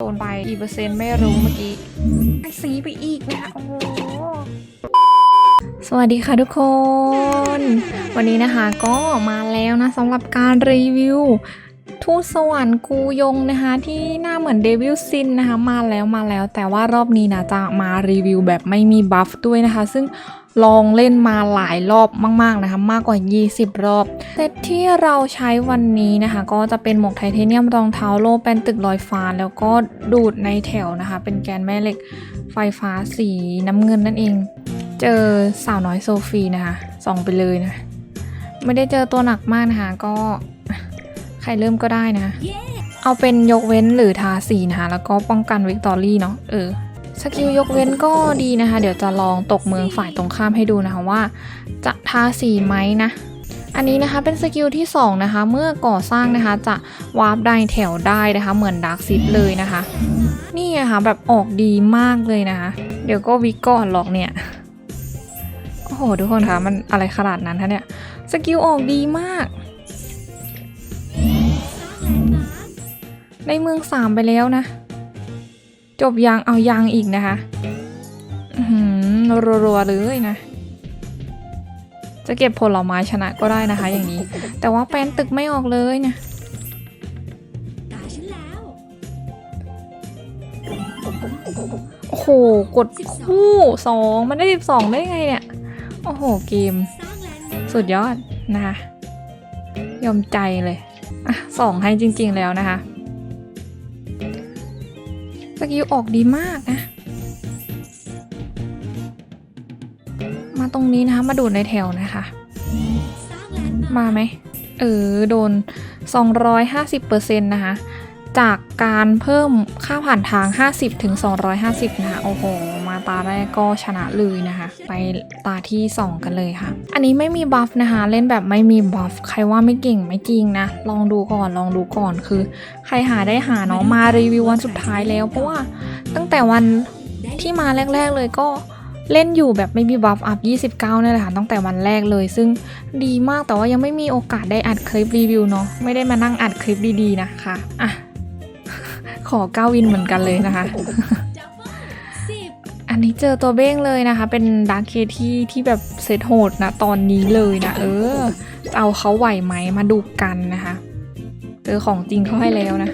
โดนไปกี่เปอร์เซ็นต์ไม่รู้เมื่อกี้ไอสีไปอีกนะโอ้โหสวัสดีค่ะทุกคน วันนี้นะคะก็มาแล้วนะสำหรับการรีวิวทูตสวรรค์กูยงนะคะ ที่หน้าเหมือนเดวิลซินนะคะ มาแล้วมาแล้ว แต่ว่ารอบนี้นะจะมารีวิวแบบไม่มีบัฟด้วยนะคะ ซึ่ง ลองเล่นมาหลายรอบมาก ๆนะคะ มากกว่า 20 รอบเซตที่เราใช้วันนี้นะคะ ก็จะเป็นหมวกไทเทเนียมรองเท้าโลแปนตึกลอยฟ้า แล้วก็ดูดในแถวนะคะ เป็นแกนแม่เหล็กไฟฟ้าสีน้ำเงินนั่นเอง เจอสาวน้อยโซฟีนะคะส่องไปเลยนะ ไม่ได้เจอตัวหนักมากนะคะ ก็ใครเริ่มก็ได้นะ เอาเป็นยกเว้นหรือทาสีนะคะ แล้วก็ป้องกันวิกตอรี่เนาะเออ สกิลยกเว้นก็ดีนะคะ เดี๋ยวจะลองตกเมืองฝ่ายตรงข้ามให้ดูนะคะว่า จะทาสีไหมนะ อันนี้นะคะเป็นสกิลที่ 2 นะคะ เมื่อก่อสร้างนะคะจะวาร์ปได้แถวได้นะคะ เหมือนดาร์กซิดเลยนะคะ นี่อะค่ะแบบออกดีมากเลยนะคะ เดี๋ยวก็วิกก่อนหรอกเนี่ยโอ้โหทุกคนคะมันอะไรขนาดนั้นคะเนี่ยสกิลออกดีมากในเมืองสามไปแล้วนะ จบยังเอายังอีกนะคะหือรัวๆเลยนะ จะเก็บผลไม้ชนะก็ได้นะคะ อย่างนี้ แต่ว่าแปนตึกไม่ออกเลยนะตาฉันแล้วโอ้โห กดคู่สองมันได้สิบสองได้ไงเนี่ย โอ้โห เกม สุดยอดนะคะ ยอมใจเลย อะสองให้จริง ๆ แล้วนะคะ สกิลออกดีมากนะ มาตรงนี้นะคะ มาดูดในแถวนะคะสร้างแลนด์มาร์คมาไหม เออ โดน 250%นะคะ จากการเพิ่มค่าผ่านทาง 50ถึง250 นะคะ โอ้โห ตาแรกก็ชนะเลยนะคะ ไปตาที่ 2 กันเลยค่ะ อันนี้ไม่มีบัฟนะคะ เล่นแบบไม่มีบัฟใครว่าไม่เก่งไม่จริงนะ ลองดูก่อนลองดูก่อนคือ ใครหาได้หาเนาะมารีวิววันสุดท้ายแล้ว เพราะว่าตั้งแต่วันที่มาแรก ๆเลยก็เล่นอยู่แบบไม่มีบัฟอัพ 29นี่แหละค่ะตั้งแต่วันแรกเลย ซึ่งดีมากแต่ว่ายังไม่มีโอกาสได้อัดคลิปรีวิวเนาะไม่ได้มานั่งอัดคลิปดีๆนะคะอะขอก้าวินเหมือนกันเลยนะคะ นนี้เจอตัวเบ้งเลยนะคะ เป็นดาร์คเคที่ที่แบบเซตโหดนะตอนนี้เลยนะ เออ เอาเขาไหวไหมมาดูกันนะคะ เจอของจริงเขาให้แล้วนะ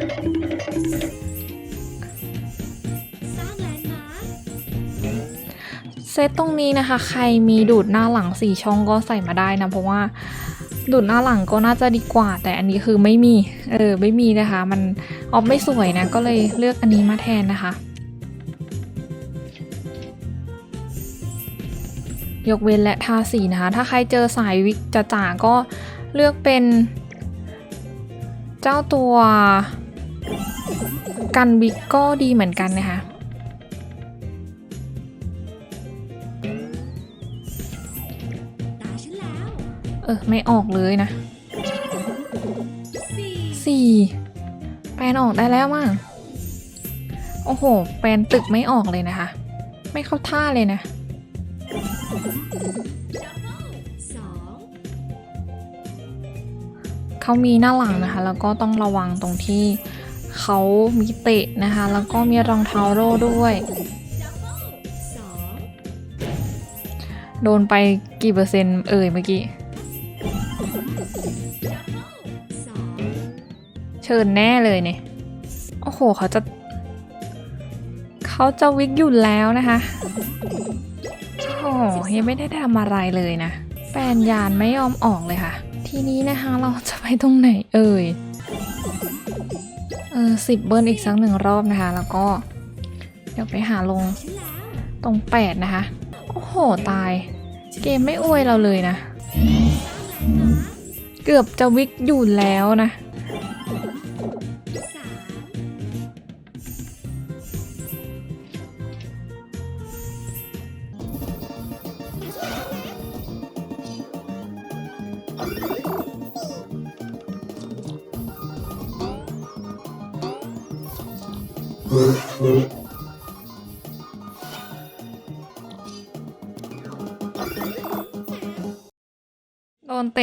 เซตตรงนี้นะคะ ใครมีดูดหน้าหลังสี่ช่องก็ใส่มาได้นะ เพราะว่าดูดหน้าหลังก็น่าจะดีกว่า แต่อันนี้คือไม่มี เออ ไม่มีนะคะ มันออฟไม่สวยนะ ก็เลยเลือกอันนี้มาแทนนะคะ ยกเว้นและทาสีนะคะ ถ้าใครเจอสายวิกจ๋าก็เลือกเป็นเจ้าตัวกันวิกก็ดีเหมือนกันนะคะเออไม่ออกเลยนะสี่สี่แปลนออกได้แล้วมั้งโอ้โห แปลนตึกไม่ออกเลยนะคะ ไม่เข้าท่าเลยนะ เขามีหน้าหลังนะคะ แล้วก็ต้องระวังตรงที่เขามีเตะนะคะ แล้วก็มีรองเท้าโร่ด้วย โดนไปกี่เปอร์เซ็นต์เอ่ยเมื่อกี้เบิลสองเชิญแน่เลยเนี่ย โอ้โห เขาจะ เขาจะวิกอยู่แล้วนะคะ โอ้โหยังไม่ได้ทำอะไรเลยนะ แฟนยานไม่ยอมออกเลยค่ะ ทีนี้นะคะเราจะไปตรงไหนเอ่ย เออสิบเบิร์นอีกสักหนึ่งรอบนะคะ แล้วก็ เดี๋ยวไปหาลงตรงแปดนะคะ โอ้โห ตาย เกมไม่อวยเราเลยนะ เกือบจะวิกอยู่แล้วนะ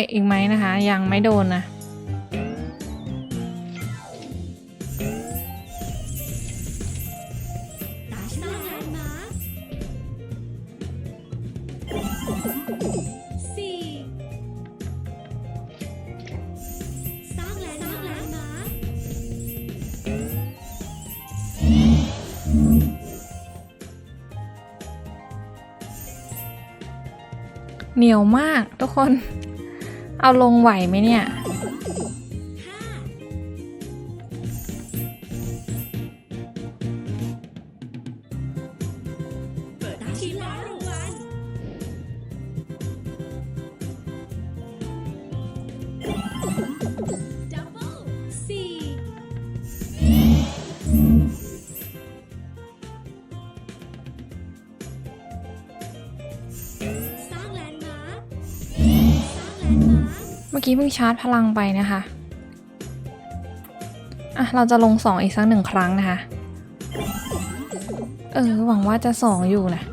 กอีกไหมนะคะ ยังไม่โดนนะเหนียวมากทุกคน เอาลงไหวไหมเนี่ย เมื่อกี้เพิ่งชาร์จพลังไปนะคะ อะ เราจะลงสองอีกสักหนึ่งครั้งนะคะ เออ หวังว่าจะสองอยู่นะ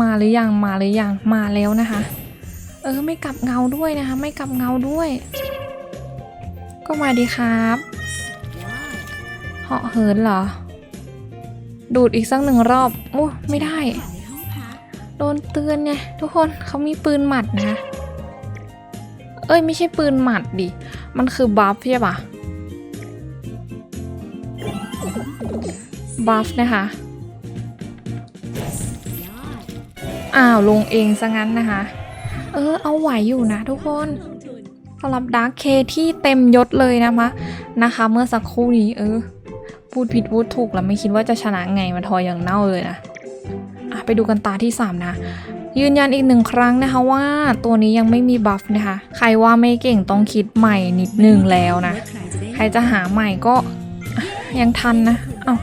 มาหรือยังมาหรือยังมาแล้วนะคะ เออ ไม่กลับเงาด้วยนะคะ ไม่กลับเงาด้วย ก็มาดีครับ เหาะเหินเหรอ ดูดอีกสักหนึ่งรอบโอ้ไม่ได้ โดนเตือนไงทุกคนเขามีปืนหมัดนะ เอ้ยไม่ใช่ปืนหมัดดิ มันคือบัฟใช่ปะบัฟนะคะ อ้าวลงเองซะงั้นนะคะ เออเอาไหวอยู่นะทุกคนลงทุนสำหรับดาร์คเคที่เต็มยศเลยนะคะนะคะ เมื่อสักครู่นี้เออ พูดผิดพูดถูกแล้วไม่คิดว่าจะชนะไงมาทอยอย่างเน่าเลยนะอะไปดูกันตาที่ 3 นะ ยืนยันอีกหนึ่งครั้งนะคะว่าตัวนี้ยังไม่มีบัฟนะคะ ใครว่าไม่เก่งต้องคิดใหม่นิดนึงแล้วนะ ใครจะหาใหม่ก็ยังทันนะ เอ้า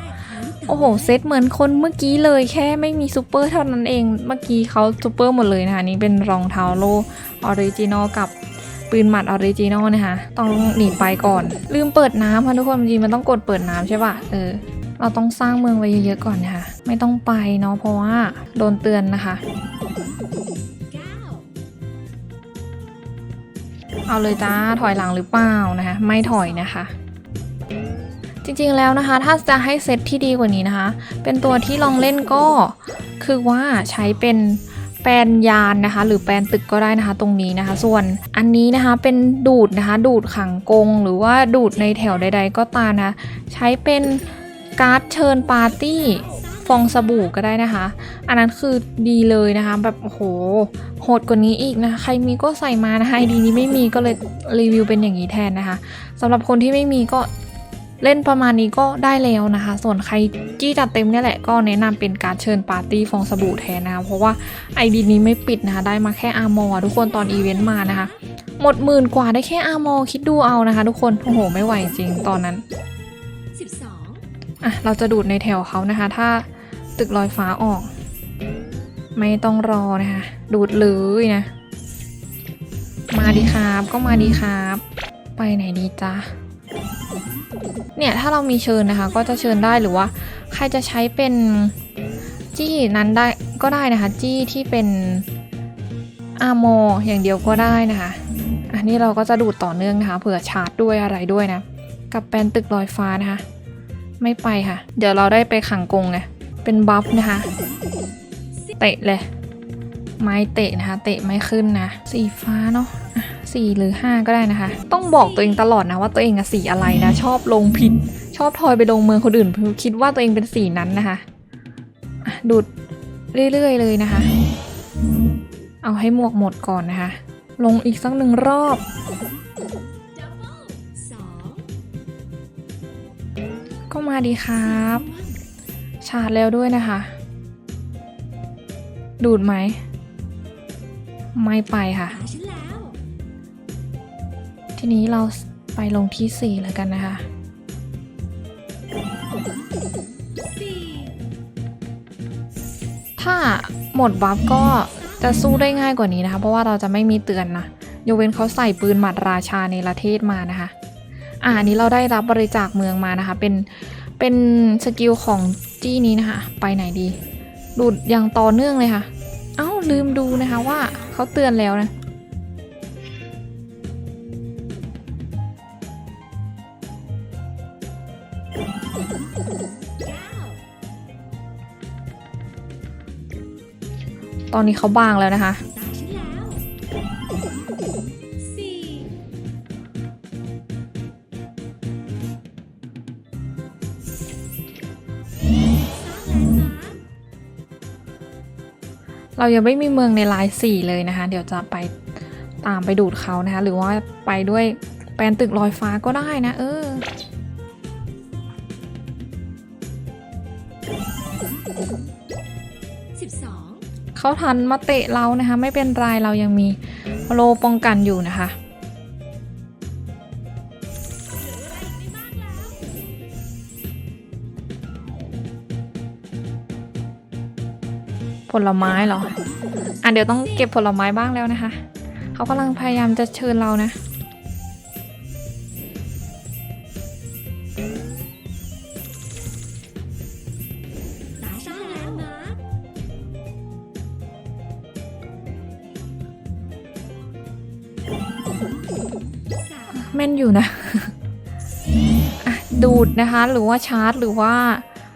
โอ้โห เซตเหมือนคนเมื่อกี้เลยแค่ไม่มีซูเปอร์เท่านั้นเอง เมื่อกี้เขาซูเปอร์หมดเลยนะคะ นี่เป็นรองเท้าโลออริจินอลกับ ปืนหมัดออริจินอลนะคะ ต้องหนีไปก่อน ลืมเปิดน้ำค่ะทุกคนจริงมันต้องกดเปิดน้ำใช่ป่ะเออเราต้องสร้างเมืองไว้เยอะๆก่อนนะคะไม่ต้องไปเนาะเพราะว่าโดนเตือนนะคะ เอาเลยจ้าถอยหลังหรือเปล่านะคะ ไม่ถอยนะคะจริงๆ แล้วนะคะ ถ้าจะให้เซตที่ดีกว่านี้นะคะ เป็นตัวที่ลองเล่นก็คือว่าใช้เป็น ปลนยานนะคะ หรือแปลนตึกก็ได้นะคะ ตรงนี้นะคะ ส่วนอันนี้นะคะเป็นดูดนะคะ ดูดขังกง หรือว่าดูดในแถวใด ๆ ก็ตามนะใช้เป็นการ์ดเชิญปาร์ตี้ฟองสบู่ก็ได้นะคะ อันนั้นคือดีเลยนะคะ แบบโอ้โหโหดกว่านี้อีกนะคะ ใครมีก็ใส่มานะคะไอดีนี้ไม่มีก็เลยรีวิวเป็นอย่างนี้แทนนะคะสำหรับคนที่ไม่มีก็ เล่นประมาณนี้ก็ได้แล้วนะคะ ส่วนใครจี้จัดเต็มเนี่ยแหละก็แนะนำเป็นการเชิญปาร์ตี้ฟองสบู่แทนนะคะเพราะว่าไอดีนี้ไม่ปิดนะคะ ได้มาแค่อาร์มอทุกคนตอนอีเวนต์มานะคะ หมดหมื่นกว่าได้แค่อาร์มอคิดดูเอานะคะ ทุกคนโอ้โหไม่ไหวจริงตอนนั้นองอะเราจะดูดในแถวเขานะคะ ถ้าตึกลอยฟ้าออก ไม่ต้องรอนะคะ ดูดเลยนะ มาดีครับก็มาดีครับ ไปไหนดีจ๊ะ เนี่ยถ้าเรามีเชิญนะคะ ก็จะเชิญได้หรือว่า ใครจะใช้เป็นจี้นั้นได้ก็ได้นะคะ จี้ที่เป็นอาร์โมอย่างเดียวก็ได้นะคะ อันนี้เราก็จะดูดต่อเนื่องนะคะ เผื่อชาร์จด้วยอะไรด้วยนะ กับแปลนตึกลอยฟ้านะคะ ไม่ไปค่ะ เดี๋ยวเราได้ไปขังกงไงเป็นบัฟนะคะเตะเลย ไม้เตะนะคะ เตะไม่ขึ้นนะ สีฟ้าเนาะ อะสี่หรือห้าก็ได้นะคะ ต้องบอกตัวเองตลอดนะว่าตัวเองอะสีอะไรนะ ชอบลงผิด ชอบทอยไปลงเมืองคนอื่นคิดว่าตัวเองเป็นสีนั้นนะคะดูดเรื่อยๆเลยนะคะ เอาให้หมวกหมดก่อนนะคะ ลงอีกสักหนึ่งรอบก็มาดีครับ ชาร์จแล้วด้วยนะคะ ดูดไหม ไม่ไปค่ะ ทีนี้เราไปลงที่ 4 แล้วกันนะคะ ถ้าหมดบัฟก็จะสู้ได้ง่ายกว่านี้นะคะ เพราะว่าเราจะไม่มีเตือนนะยกเว้นเขาใส่ปืนหมัดราชาในประเทศมานะคะ อ่าอันนี้เราได้รับบริจาคเมืองมานะคะ เป็น เป็นสกิลของจี้นี้นะคะ ไปไหนดีดูดอย่างต่อเนื่องเลยค่ะ เอ้าลืมดูนะคะว่าเขาเตือนแล้วนะ ตอนนี้เขาบางแล้วนะคะ เรายังไม่มีเมืองในไลน์สี่เลยนะคะ เดี๋ยวจะไปตามไปดูดเขานะคะ หรือว่าไปด้วยแปลนตึกลอยฟ้าก็ได้นะ เออสิบสอง เขาทันมาเตะเรานะคะ ไม่เป็นไรเรายังมีโลป้องกันอยู่นะคะผลไม้เหรอ อะเดี๋ยวต้องเก็บผลไม้บ้างแล้วนะคะ เขากำลังพยายามจะเชิญเรานะ อยู่นะดูดนะคะหรือว่าชาร์จหรือว่า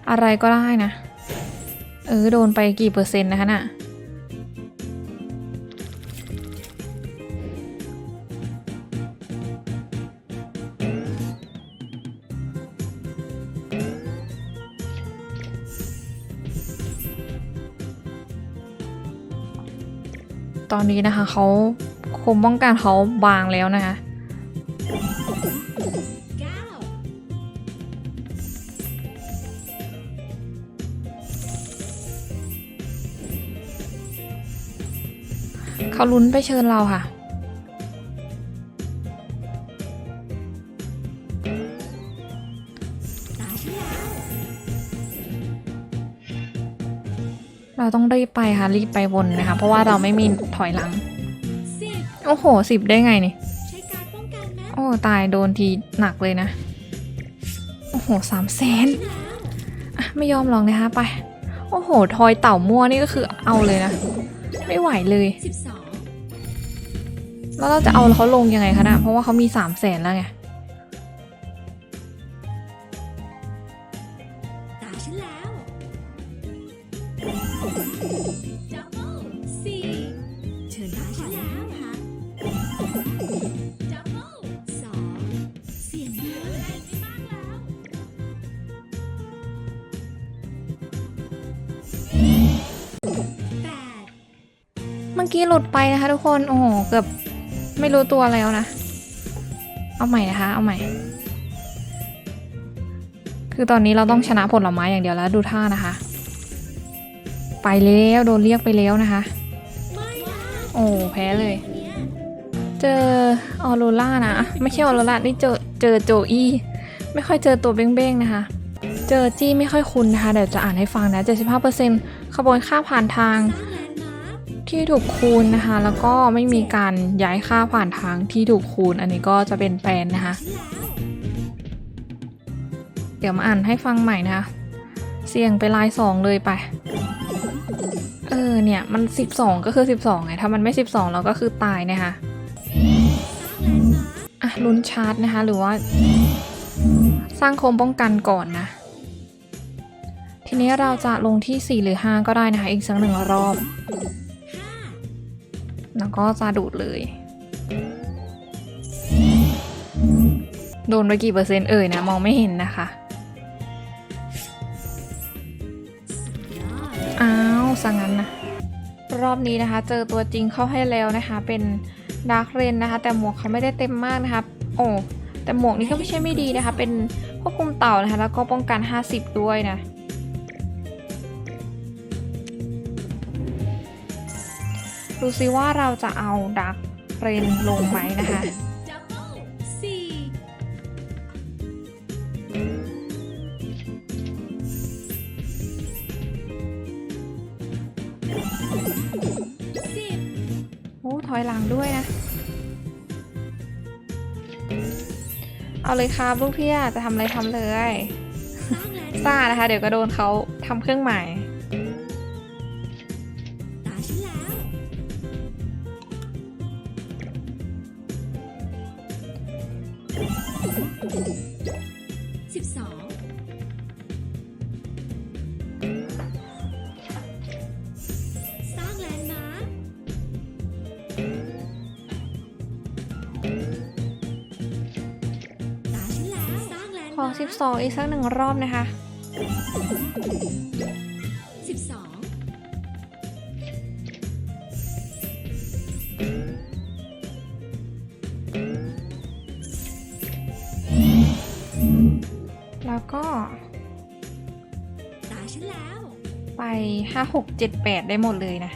อะไรก็ได้นะ เออ โดนไปกี่เปอร์เซ็นต์นะคะน่ะตอนนี้นะคะเขาคมป้องกันเขาบางแล้วนะคะ เขาลุ้นไปเชิญเราค่ะ เราต้องรีบไปค่ะ รีบไปวนนะคะ เพราะว่าเราไม่มีถอยหลัง โอ้โหสิบได้ไงนี่ใช้การป้องกันนะโอ้ตายโดนทีหนักเลยนะ โอ้โหสามแสนไม่ยอมลองนะคะไป โอ้โห ทอยเต่ามั่วนี่ก็คือเอาเลยนะ ไม่ไหวเลย แล้วเราจะเอาเขาลงยังไงคะนะเพราะว่าเขามีสามแสนแล้วไงตาฉันแล้วดับเบิลสี่เชิญตาฉันแล้วค่ะดับเบิลสองเสียงเดียวแรงไม่มากแล้ว แปด เมื่อกี้หลุดไปนะคะทุกคน โอ้โห เกือบ ไม่รู้ตัวแล้วนะ เอาใหม่นะคะ เอาใหม่ คือตอนนี้เราต้องชนะผลไม้อย่างเดียวแล้ว ดูท่านะคะ ไปแล้วโดนเรียกไปแล้วนะคะ โอ้แพ้เลย เจอออโรล่านะอะไม่ใช่ออโรล่านี่เจอเจอโจอี้ไม่ค่อยเจอตัวเบ้งๆนะคะ เจอจี้ไม่ค่อยคุ้นนะคะ เดี๋ยวจะอ่านให้ฟังนะ 75%ขบวนค่าผ่านทาง ที่ถูกคูณนะคะ แล้วก็ไม่มีการย้ายค่าผ่านทางที่ถูกคูณ อันนี้ก็จะเป็นแปลนนะคะ เดี๋ยวมาอ่านให้ฟังใหม่นะคะ เสี่ยงไปลายสองเลยไป เออเนี่ยมัน 12 ก็คือ 12ไงถ้ามันไม่ 12 เราก็คือตายนะคะสร้างแลนด์มาร์คอะลุ้นชาร์จนะคะ หรือว่า สร้างโคมป้องกันก่อนนะ ทีนี้เราจะลงที่ 4 หรือ 5 ก็ได้นะคะ อีกสักหนึ่งรอบ แล้วก็จะดูดเลย โดนไปกี่เปอร์เซ็นต์เอ่ยนะ มองไม่เห็นนะคะ อ้าวสังงั้นนะ รอบนี้นะคะ เจอตัวจริงเข้าให้แล้วนะคะ เป็นดาร์คเรนนะคะ แต่หมวกเขาไม่ได้เต็มมากนะคะ โอ้ แต่หมวกนี้ก็ไม่ใช่ไม่ดีนะคะ เป็นควบคุมเต่านะคะ แล้วก็ป้องกัน 50 ด้วยนะ ดูซิว่าเราจะเอาดาร์คเรนลงไหมนะคะ โอ้ถอยหลังด้วยนะ เอาเลยครับลูกเพี่อะจะทำอะไรทำเลยสร้าแลนด์ซ่านะคะ เดี๋ยวก็โดนเขาทำเครื่องหมาย 12 อีกสักหนึ่งรอบนะคะ 12 แล้วก็ ตาฉันแล้ว ไป 5 6 7 8 ได้หมดเลยนะ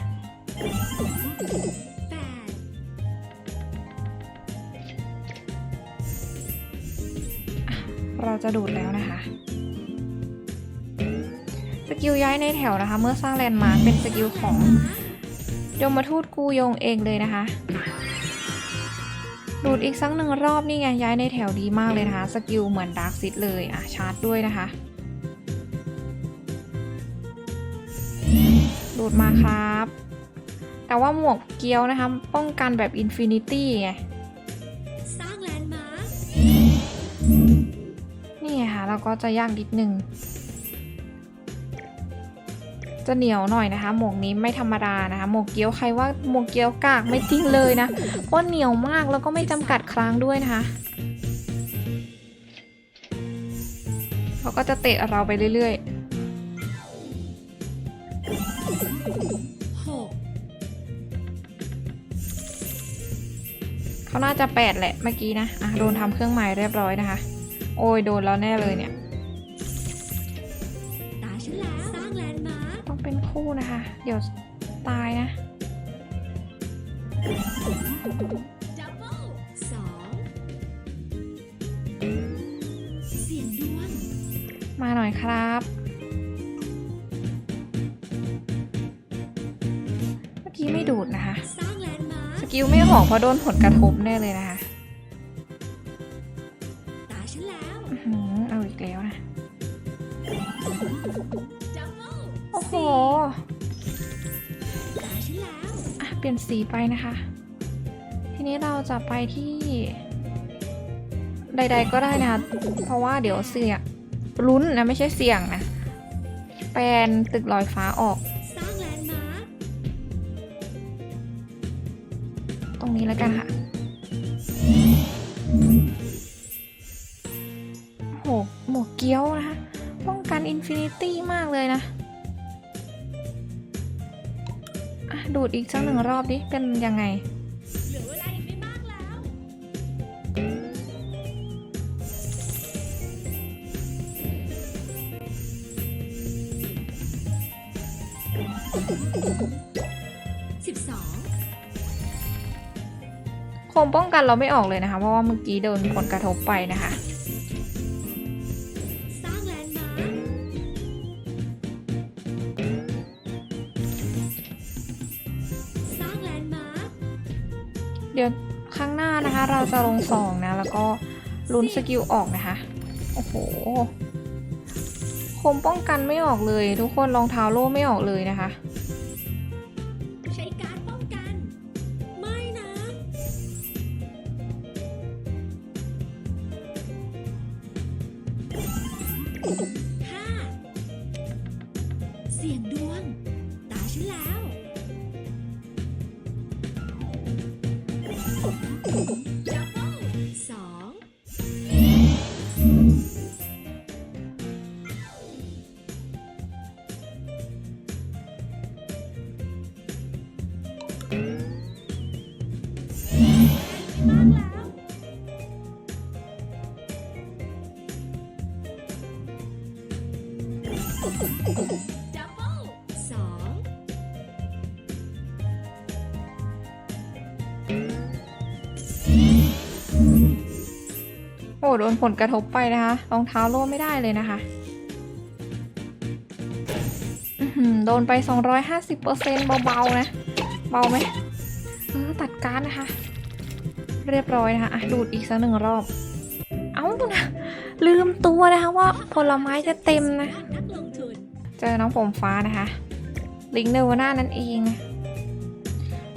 เราจะดูดแล้วนะคะสกิลย้ายในแถวนะคะ เมื่อสร้างแลนด์มาร์คเป็นสกิลของยมทูตกูยงเองเลยนะคะ ดูดอีกสักหนึ่งรอบนี่ไงย้ายในแถวดีมากเลยนะคะ สกิลเหมือนดาร์กซิดเลยอะชาร์จด้วยนะคะ ดูดมาครับ แต่ว่าหมวกเกียวนะคะ ป้องกันแบบอินฟินิตี้ไง ก็จะยากนิดนึง จะเหนียวหน่อยนะคะ หมวกนี้ไม่ธรรมดานะคะ หมวกเกี๊ยวใครว่าหมวกเกี๊ยวกากไม่จริงเลยนะเพราะเหนียวมากแล้วก็ไม่จำกัดครั้งด้วยนะคะเขาก็จะเตะเราไปเรื่อยๆเขาน่าจะแปดแหละเมื่อกี้นะ อะ โดนทำเครื่องหมายเรียบร้อยนะคะ โอ้ยโดนแล้วแน่เลยเนี่ยตาฉันแล้วสร้างแลนด์มาร์คต้องเป็นคู่นะคะ เดี๋ยวตายนะดับเบิลสองเสียงดวงมาหน่อยครับ เมื่อกี้ไม่ดูดนะคะ สร้างแลนด์มาร์สคกิลไม่ออกเพราะโดนผลกระทบแน่เลยนะคะ อีกแล้วนะ โอ้โหอะเปลี่ยนสีไปนะคะ ทีนี้เราจะไปที่ ใด ๆ ก็ได้นะ เพราะว่าเดี๋ยวเสี่ยงลุ้นนะ ไม่ใช่เสี่ยงนะ แปลนตึกลอยฟ้าออก ตรงนี้แล้วกันค่ะ เกี้ยวนะคะ ป้องกันอินฟินิตี้มากเลยนะอะดูดอีกสักหนึ่งรอบดิ เป็นยังไงเหลือเวลาอีกไม่มากแล้วสิบสองโคมป้องกันเราไม่ออกเลยนะคะ เพราะว่าเมื่อกี้โดนผลกระทบไปนะคะ ลุ้นสกิลออกนะคะ โอ้โหโคมป้องกันไม่ออกเลย ทุกคนรองเท้าโล่ไม่ออกเลยนะคะ ใช้การดป้องกัน ไม่นะ ห้า เสียงดวง ตาฉันแล้วดับ โดนผลกระทบไปนะคะ รองเท้าโล่ไม่ได้เลยนะคะโดนไป 250%เบาๆนะ เบาไหมเออตัดการนะคะ เรียบร้อยนะคะอะดูดอีกสักหนึ่งรอบ เอ้านะลืมตัวนะคะว่าผลไม้จะเต็มนะ เจอน้องผมฟ้านะคะ ลิงเนวาน่านั่นเอง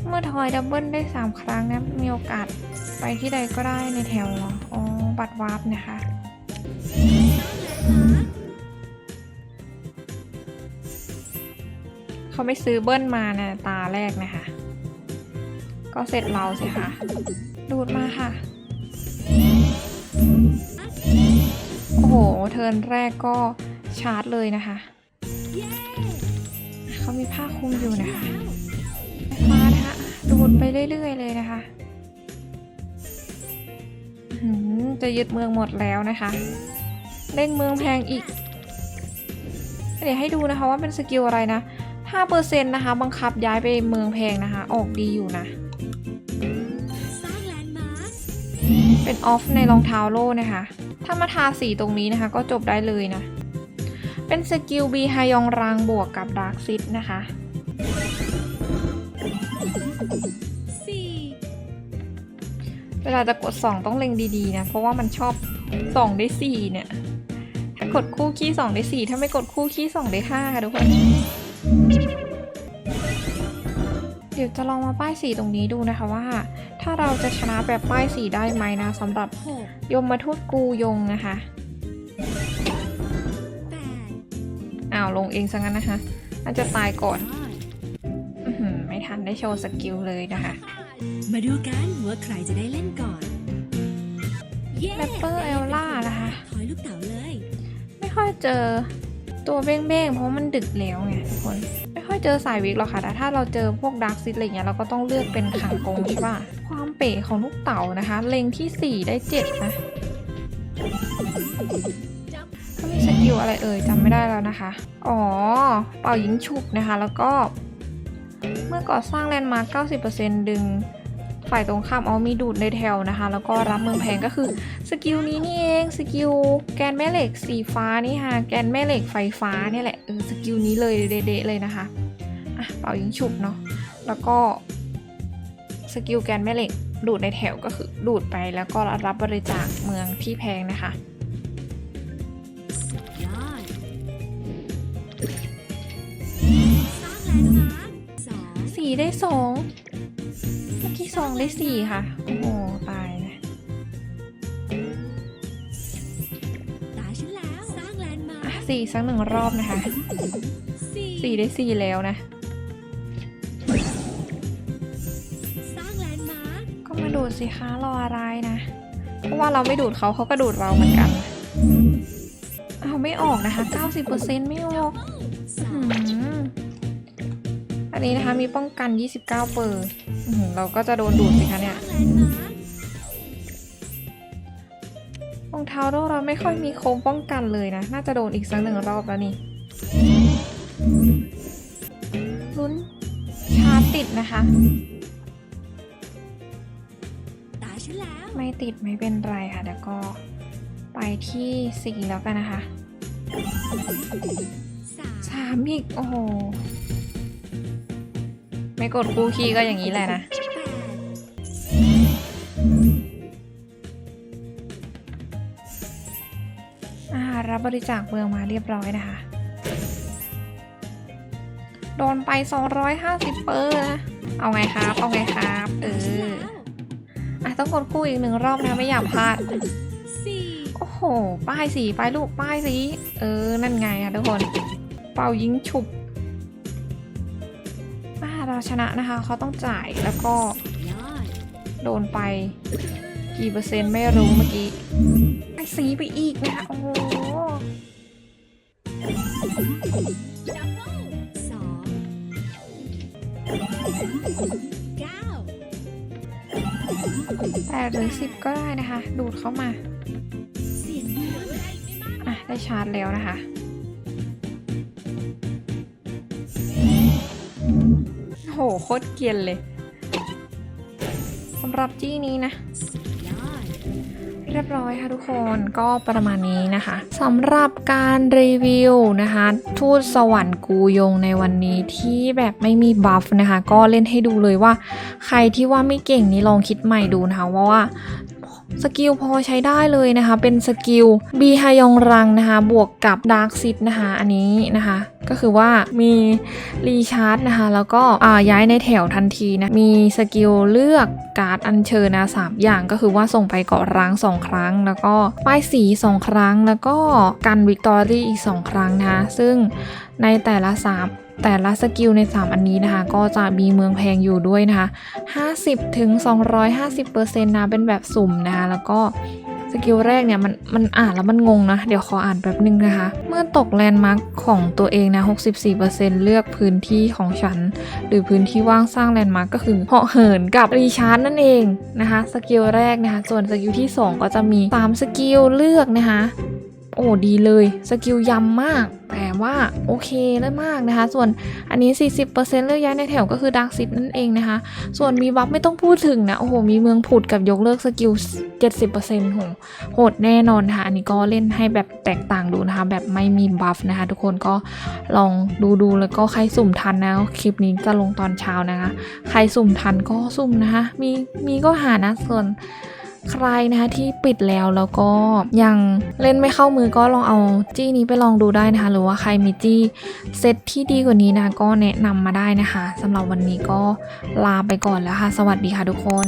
เมื่อทอยดับเบิลได้ 3 ครั้งนะ มีโอกาสไปที่ใดก็ได้ในแถวหรออ๋อ บัตรวาร์ปนะคะเขาไม่ซื้อเบิ้ลมานะตาแรกนะคะ ก็เสร็จเราสิคะดูดมาค่ะ โอ้โห เทิร์นแรกก็ชาร์จเลยนะคะ เขามีผ้าคลุมอยู่นะคะฟ้านะคะ ดูดไปเรื่อยๆเลยนะคะ จะยึดเมืองหมดแล้วนะคะเล่งเมืองแพงอีก เดี๋ยวให้ดูนะคะว่าเป็นสกิลอะไรนะ5%นะคะบังคับย้ายไปเมืองแพงนะคะ ออกดีอยู่นะ เป็นออฟในรองเท้าโล่นะคะ ถ้ามาทาสีตรงนี้นะคะ ก็จบได้เลยนะ เป็นสกิลบีฮายองรังบวกกับดาร์กซิดนะคะ เวลาจะกด 2 ต้องเล็งดีๆนะ เพราะว่ามันชอบ2ได้4เนี่ย ถ้ากดคู่ขี้2ได้4ถ้าไม่กดคู่ขี้2ได้5ค่ะทุกคน เดี๋ยวจะลองมาป้ายสีตรงนี้ดูนะคะว่า ถ้าเราจะชนะแบบป้ายสีได้ไหมนะสำหรับยมมาทูตกูยงนะคะอ้าวลงเองซะงั้นนะคะน่าจะตายก่อนยอดไม่ทันได้โชว์สกิลเลยนะคะ มาดูกันว่าใครจะได้เล่นก่อน เย้แรปเปอร์เอลล่านะคะ ถอยลูกเต๋าเลย ไม่ค่อยเจอตัวเบ้งๆเพราะมันดึกแล้วไงทุกคน ไม่ค่อยเจอสายวิกหรอกค่ะแต่ถ้าเราเจอพวกดาร์กซิดอะไรเงี้ยเราก็ต้องเลือกเป็นขังกงใช่ป่ะ ความเป๋ของลูกเต๋านะคะ เล็งที่ 4 ได้ 7 นะก็มีสกิลอะไรเอ่ยจำไม่ได้แล้วนะคะ อ๋อ เป่ายิงฉุบนะคะ แล้วก็ เมื่อก่อสร้างแลนด์มาร์ค90%ดึงฝ่ายตรงข้ามเอามีดูดในแถวนะคะ แล้วก็รับเมืองแพงก็คือสกิลนี้นี่เองสกิลแกนแม่เหล็กสีฟ้านี่ค่ะแกนแม่เหล็กไฟฟ้าเนี่ยแหละเออสกิลนี้เลยเดะเลยนะคะอะเป่ายิงฉุบเนาะแล้วก็สกิลแกนแม่เหล็กดูดในแถวก็คือดูดไปแล้วก็รับบริจาคเมืองที่แพงนะคะ สี่ได้สองเมื่อกี้สองได้สี่ค่ะ โอ้โหตายนะตาฉันแล้วสร้างแลนด์มาอะร์คสี่สักหนึ่งรอบนะคะสี่สี่ได้สี่แล้วนะ สร้างแลนด์มาร์คก็มาดูดสิคะรออะไรนะ เพราะว่าเราไม่ดูดเขาเขาก็ดูดเราเหมือนกัน เอาไม่ออกนะคะ 90%ไม่ออก อันนี้นะคะมีป้องกัน 29 เปอร์อื้อหือเราก็จะโดนดูดสิคะเนี่ยสร้างแลนด์มาร์ครองเท้าเราไม่ค่อยมีโค้งป้องกันเลยนะ น่าจะโดนอีกสักหนึ่งรอบแล้วนี่ลุ้นชาร์จติดนะคะตาฉันแล้วไม่ติดไม่เป็นไรค่ะเดี๋ยวก็ไปที่สี่แล้วกันนะคะสามสามอีกโอ้โห ไม่กดคู่คีย์ก็อย่างนี้แหละนะอ่ารับบริจาคเมืองมาเรียบร้อยนะคะ โดนไป 250 เปอร์นะ เอาไงครับ เอาไงครับ เอออะต้องกดคู่อีกหนึ่งรอบนะ ไม่อยากพลาด โอ้โห ป้ายสี ป้ายลูก ป้ายสี เออ นั่นไงค่ะทุกคน เป่ายิงฉุบ ชนะนะคะ เขาต้องจ่ายแล้วก็โดนไปกี่เปอร์เซ็นต์ไม่รู้เมื่อกี้ไอ้สีไปอีกนะคะโอ้โหแปดหรือสิบก็ได้นะคะ ดูดเข้ามา อะ ได้ชาร์จแล้วนะคะ หโคตรเกรียนเลยสำหรับจี้นี้นะเรียบร้อยค่ะทุกคนก็ประมาณนี้นะคะสำหรับการรีวิวนะคะ ทูตสวรรค์กูยงในวันนี้ที่แบบไม่มีบัฟนะคะ ก็เล่นให้ดูเลยว่า ใครที่ว่าไม่เก่งนี่ลองคิดใหม่ดูนะคะว่า สกิลพอใช้ได้เลยนะคะ เป็นสกิลบีฮายองรังนะคะ บวกกับดาร์กซิดนะคะ อันนี้นะคะ ก็คือว่ามีรีชาร์จนะคะ แล้วก็อ่าย้ายในแถวทันทีนะ มีสกิลเลือกการ์ดอัญเชิญนะสามอย่างก็คือว่าส่งไปเกาะร้างสองครั้ง แล้วก็ป้ายสีสองครั้ง แล้วก็กันวิกตอรี่อีกสองครั้งนะคะ ซึ่งในแต่ละสาม แต่ละสกิลใน 3 อันนี้นะคะ ก็จะมีเมืองแพงอยู่ด้วยนะคะ 50ถึง250%นะเป็นแบบสุ่มนะคะ แล้วก็สกิลแรกเนี่ยมันมันอ่านแล้วมันงงนะ เดี๋ยวขออ่านแป๊บนึงนะคะ เมื่อตกแลนด์มาร์คของตัวเองนะ 64%เลือกพื้นที่ของฉัน หรือพื้นที่ว่างสร้างแลนด์มาร์กก็คือเหาะเหินกับรีชาร์จนั่นเองนะคะ สกิลแรกนะคะ ส่วนสกิลที่ 2 ก็จะมี 3 สกิลเลือกนะคะ โอ้ดีเลยสกิลยำมาก แต่ว่าโอเคเลยมากนะคะ ส่วนอันนี้ 40%เลือกย้ายในแถวก็คือดักซิตนั่นเองนะคะ ส่วนมีบัฟไม่ต้องพูดถึงนะ โอ้โห มีเมืองผุดกับยกเลิกสกิล 70%โหโหดแน่นอนนะคะ อันนี้ก็เล่นให้แบบแตกต่างดูนะคะ แบบไม่มีบัฟนะคะ ทุกคนก็ลองดูดูแล้วก็ใครสุ่มทันนะคลิปนี้จะลงตอนเช้านะคะ ใครสุ่มทันก็สุ่มนะคะ มีมีก็หานะส่วน ใครนะคะที่ปิดแล้วแล้วก็ยังเล่นไม่เข้ามือก็ลองเอาจี้นี้ไปลองดูได้นะคะ หรือว่าใครมีจี้เซตที่ดีกว่านี้นะคะก็แนะนำมาได้นะคะสำหรับวันนี้ก็ลาไปก่อนแล้วค่ะ สวัสดีค่ะทุกคน